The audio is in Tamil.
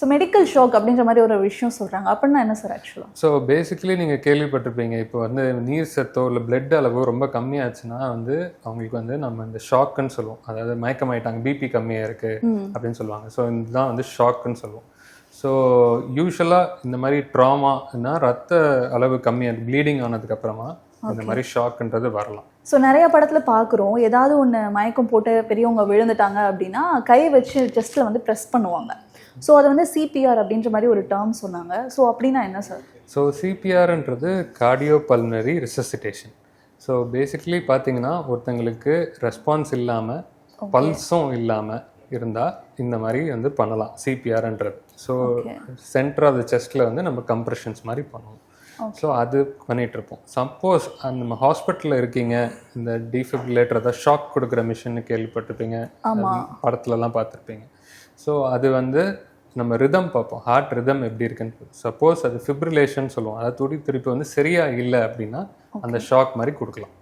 ஸோ மெடிக்கல் ஷாக் அப்படின்ற மாதிரி ஒரு விஷயம் சொல்றாங்க. அப்படின்னா என்ன சார் ஆக்சுவலாக ஸோ பேசிக்கலி நீங்கள் கேள்விப்பட்டிருப்பீங்க. இப்போ வந்து நீர் சத்தோ இல்லை பிளட் அளவோ ரொம்ப கம்மியாச்சுன்னா வந்து அவங்களுக்கு வந்து நம்ம இந்த ஷாக்குன்னு சொல்லுவோம். அதாவது மயக்கமாயிட்டாங்க பிபி கம்மியாக இருக்குது அப்படின்னு சொல்லுவாங்க. ஸோ இதுதான் வந்து ஷாக்குன்னு சொல்லுவோம். ஸோ யூஸ்வலாக இந்த மாதிரி ட்ராமானா ரத்த அளவு கம்மியாக ப்ளீடிங் ஆனதுக்கப்புறமா இந்த மாதிரி ஷாக்குன்றது வரலாம். ஸோ நிறைய படத்துல பார்க்குறோம். ஏதாவது ஒன்று மயக்கம் போட்டு பெரியவங்க விழுந்துட்டாங்க அப்படின்னா கை வச்சு செஸ்ட்டில் வந்து ப்ரெஸ் பண்ணுவாங்க. ஸோ அது வந்து சிபிஆர் அப்படின்ற மாதிரி ஒரு டேர்ம் சொன்னாங்க. ஸோ அப்படின்னா என்ன சார் ஸோ சிபிஆர்ன்றது கார்டியோ பல்னரி ரிசசிட்டேஷன் ஸோ பேசிக்கலி பார்த்தீங்கன்னா ஒருத்தங்களுக்கு ரெஸ்பான்ஸ் இல்லாமல் பல்ஸும் இல்லாமல் இருந்தால் இந்த மாதிரி வந்து பண்ணலாம். சிபிஆர்ன்றது ஸோ சென்டர் ஆஃப் த செஸ்ட்டில் வந்து நம்ம கம்ப்ரெஷன்ஸ் மாதிரி பண்ணுவோம். ஸோ அது பண்ணிட்டு இருப்போம் சப்போஸ் நம்ம ஹாஸ்பிட்டலில் இருக்கீங்க. இந்த டிஃபிபிலேட்டர் அதாவது ஷாக் கொடுக்குற மிஷின் கேள்விப்பட்டிருப்பீங்க. படத்துலலாம் பார்த்துருப்பீங்க. ஸோ அது வந்து நம்ம ரிதம் பார்ப்போம். ஹார்ட் ரிதம் எப்படி இருக்குன்னு சப்போஸ் அது ஃபிப்ரிலேஷன் சொல்லுவோம். அதாவது துடி திருப்பி வந்து சரியா இல்லை அப்படின்னா அந்த ஷாக் மாதிரி கொடுக்கலாம்.